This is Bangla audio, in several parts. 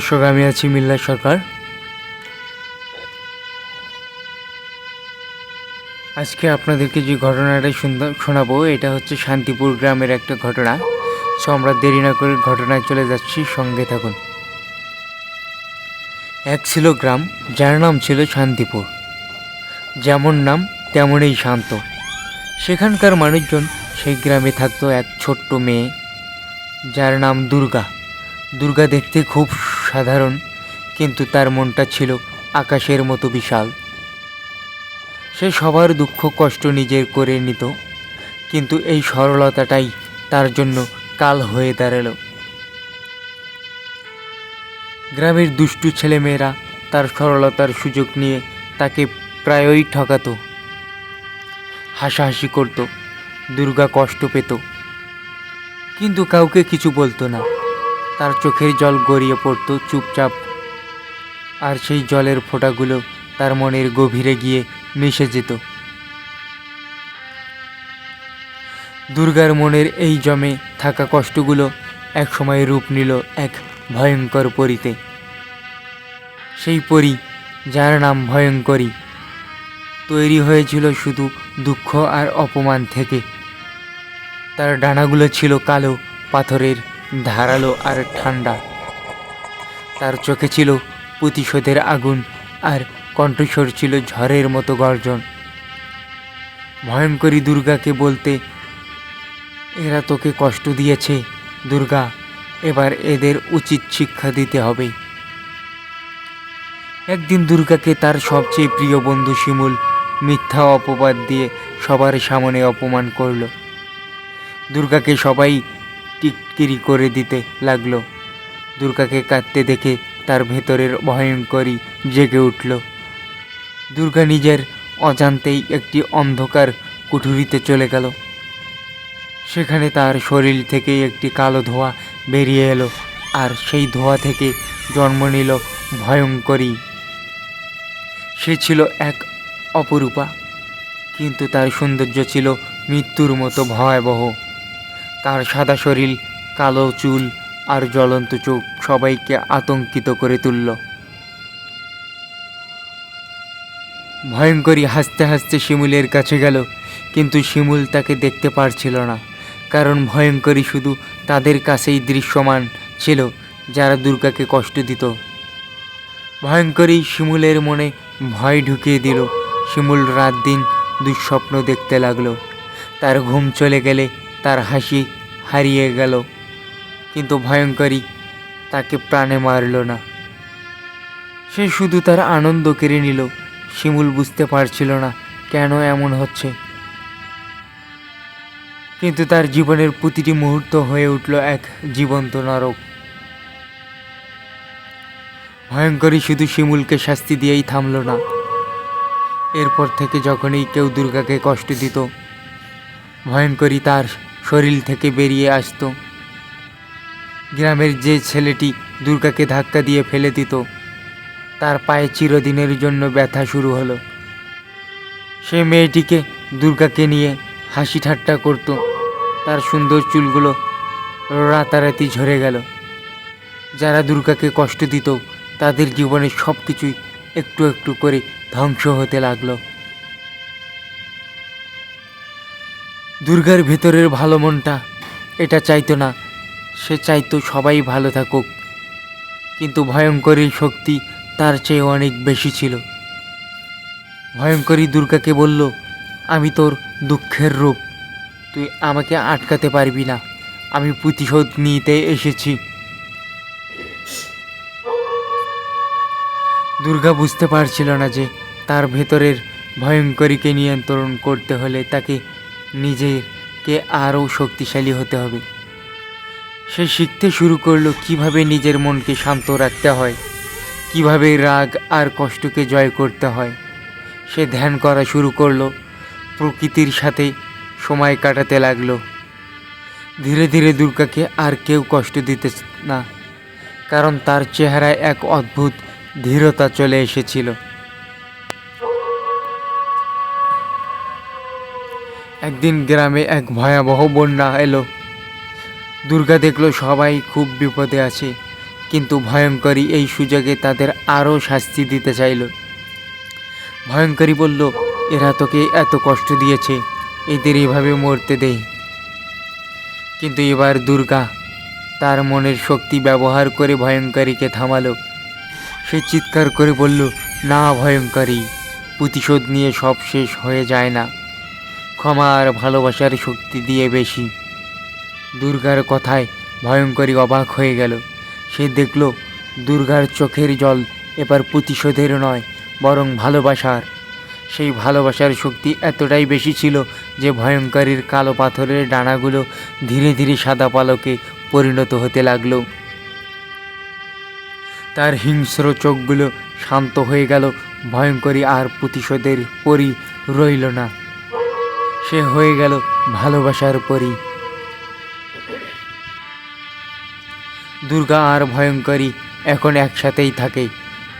দর্শক, আমি আছি মিল্লা সরকার। আজকে আপনাদেরকে যে ঘটনাটা শোনাবো, এটা হচ্ছে শান্তিপুর গ্রামের একটা ঘটনা। সো আমরা দেরি না করে ঘটনায় চলে যাচ্ছি, সঙ্গে থাকুন। এক ছিল গ্রাম, যার নাম ছিল শান্তিপুর। যেমন নাম, তেমনই শান্ত। সেখানকার মানুষজন সেই গ্রামে থাকতো এক ছোট্ট মেয়ে, যার নাম দুর্গা। দুর্গা দেখতে খুব সাধারণ কিন্তু তার মনটা ছিল আকাশের মতো বিশাল। সে সবার দুঃখ কষ্ট নিজের করে নিত, কিন্তু এই সরলতাটাই তার জন্য কাল হয়ে দাঁড়াল। গ্রামের দুষ্টু ছেলেমেয়েরা তার সরলতার সুযোগ নিয়ে তাকে প্রায়ই ঠকাতো। হাসাহাসি করত, দুর্গা কষ্ট পেত, কিন্তু কাউকে কিছু বলতো না। তার চোখের জল গড়িয়ে পড়তো চুপচাপ। আর সেই জলের ফোঁটাগুলো তার মনের গভীরে গিয়ে মিশে যেত। দুর্গার মনের এই জমে থাকা কষ্টগুলো একসময় রূপ নিল এক ভয়ঙ্কর পরীতে। সেই পরী, যার নাম ভয়ঙ্করী, তৈরি হয়েছিল শুধু দুঃখ আর অপমান থেকে। তার ডানাগুলো ছিল কালো পাথরের ধারালো আর ঠান্ডা। তার চোখে ছিল প্রতিশোধের আগুন আর কণ্ঠস্বর ছিল ঝড়ের মতো গর্জন। ভয়ঙ্করী দুর্গাকে বলতে, এরা তোকে কষ্ট দিয়েছে, দুর্গা। এবার এদের উচিত শিক্ষা দিতে হবে। একদিন দুর্গাকে তার সবচেয়ে প্রিয় বন্ধু শিমুল মিথ্যা অপবাদ দিয়ে সবার সামনে অপমান করল। দুর্গাকে সবাই টিটকিরি করে দিতে লাগল। দুর্গাকে কাঁদতে দেখে তার ভেতরের ভয়ঙ্করী জেগে উঠল। দুর্গা নিজের অজান্তেই একটি অন্ধকার কুঠুরিতে চলে গেল। সেখানে তার শরীর থেকে একটি কালো ধোঁয়া বেরিয়ে এলো আর সেই ধোঁয়া থেকে জন্ম নিল ভয়ঙ্করী সে ছিল এক অপরূপা, কিন্তু তার সৌন্দর্য ছিল মৃত্যুর মতো ভয়াবহ। তার সাদা শরীর, কালো চুল আর জ্বলন্ত চোখ সবাইকে আতঙ্কিত করে তুলল। ভয়ঙ্করী হাসতে হাসতে শিমুলের কাছে গেল, কিন্তু শিমুল তাকে দেখতে পারছিল না, কারণ ভয়ঙ্করী শুধু তাদের কাছেই দৃশ্যমান ছিল, যারা দুর্গাকে কষ্ট দিত। ভয়ঙ্করী শিমুলের মনে ভয় ঢুকিয়ে দিল, শিমুল রাত দিন দুঃস্বপ্ন দেখতে লাগল। তার ঘুম চলে গেলে তার হাসি হারিয়ে গেল। কিন্তু ভয়ঙ্করী তাকে প্রাণে মারল না। সে শুধু তার আনন্দ কেড়ে নিল। শিমুল বুঝতে পারছিল না কেন এমন হচ্ছে। কিন্তু তার জীবনের প্রতিটি মুহূর্ত হয়ে উঠল এক জীবন্ত নরক। ভয়ঙ্করী শুধু শিমুলকে শাস্তি দিয়েই থামল না। এরপর থেকে যখনই কেউ দুর্গাকে কষ্ট দিত, ভয়ঙ্করী তার শরীর থেকে বেরিয়ে আসতো। গ্রামের যে ছেলেটি দুর্গাকে ধাক্কা দিয়ে ফেলে দিত, তার পায়ে চিরদিনের জন্য ব্যথা শুরু হলো। সে মেয়েটিকে দুর্গাকে নিয়ে হাসি ঠাট্টা করত। তার সুন্দর চুলগুলো রাতারাতি ঝরে গেল। যারা দুর্গাকে কষ্ট দিত, তাদের জীবনের সব কিছুই একটু একটু করে ধ্বংস হতে লাগল। দুর্গার ভেতরের ভালো মনটা, এটা চাইতো না। সে চাইতো সবাই ভালো থাকুক। কিন্তু ভয়ঙ্করী শক্তি তার চেয়ে অনেক বেশি ছিল। ভয়ঙ্করী দুর্গাকে বলল, আমি তোর দুঃখের রূপ। তুই আমাকে আটকাতে পারবি না। আমি প্রতিশোধ নিতে এসেছি। দুর্গা বুঝতে পারছিল না যে তার ভেতরের ভয়ঙ্করীকে নিয়ন্ত্রণ করতে হলে তাকে নিজেকে আরও শক্তিশালী হতে হবে। সে শিখতে শুরু করল কীভাবে নিজের মনকে শান্ত রাখতে হয়, কীভাবে রাগ আর কষ্টকে জয় করতে হয়। সে ধ্যান করা শুরু করল, প্রকৃতির সাথে সময় কাটাতে লাগল। ধীরে ধীরে দুর্গাকে আর কেউ কষ্ট দিতে না, কারণ তার চেহারায় এক অদ্ভুত ধীরতা চলে এসেছিল। একদিন গ্রামে এক ভয়াবহ বন্যা এলো। দুর্গা দেখল সবাই খুব বিপদে আছে, কিন্তু ভয়ঙ্করী এই সুযোগে তাদের আরও শাস্তি দিতে চাইল। ভয়ঙ্করী বলল, এরা তোকে এত কষ্ট দিয়েছে, এদের এভাবে মরতে দেই কিন্তু এবার দুর্গা তার মনের শক্তি ব্যবহার করে ভয়ঙ্করীকে থামালো। সে চিৎকার করে বলল, না ভয়ঙ্করী, প্রতিশোধ নিয়ে সব শেষ হয়ে যায় না। ক্ষমা আর ভালোবাসার শক্তি দিয়ে বেশি। দুর্গার কথায় ভয়ঙ্করী অবাক হয়ে গেল। সে দেখল, দুর্গার চোখের জল এবার প্রতিশোধের নয়, বরং ভালোবাসার। সেই ভালোবাসার শক্তি এতটাই বেশি ছিল যে ভয়ঙ্করীর কালো পাথরের ডানাগুলো ধীরে ধীরে সাদা পালকে পরিণত হতে লাগল। তার হিংস্র চোখগুলো শান্ত হয়ে গেল, ভয়ঙ্করী আর প্রতিশোধের পরি রইল না। সে হয়ে গেল ভালোবাসার পরি। দুর্গা আর ভয়ঙ্করী এখন একসাথেই থাকে,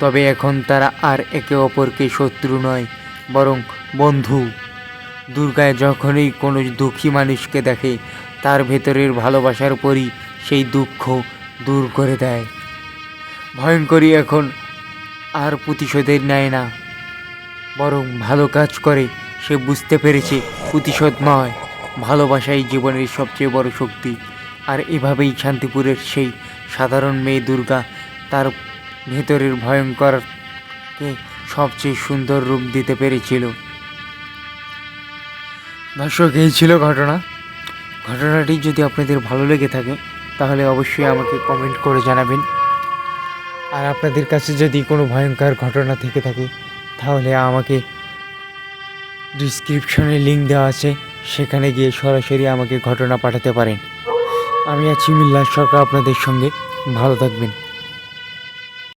তবে এখন তারা আর একে অপরকে শত্রু নয়, বরং বন্ধু। দুর্গায় যখনই কোনো দুঃখী মানুষকে দেখে, তার ভেতরের ভালোবাসার পরই সেই দুঃখ দূর করে দেয়। ভয়ঙ্করী এখন আর প্রতিশোধের নেয় না, বরং ভালো কাজ করে সে বুঝতে পেরেছে প্রতিশোধ নয় ভালোবাসাই জীবনের সবচেয়ে বড় শক্তি। আর এভাবেই শান্তিপুরের সেই সাধারণ মেয়ে দুর্গা তার ভেতরের ভয়ঙ্করকে সবচেয়ে সুন্দর রূপ দিতে পেরেছিল। দর্শক, এই ছিল ঘটনা। ঘটনাটি যদি আপনাদের ভালো লেগে থাকে, তাহলে অবশ্যই আমাকে কমেন্ট করে জানাবেন। আর আপনাদের কাছে যদি কোনো ভয়ঙ্কর ঘটনা থেকে থাকে, তাহলে আমাকে ডিসক্রিপশনে লিঙ্ক দেওয়া আছে, সেখানে গিয়ে সরাসরি আমাকে ঘটনা পাঠাতে পারেন। আমি আছি মিল্লা সরকার আপনাদের সঙ্গে। ভালো থাকবেন।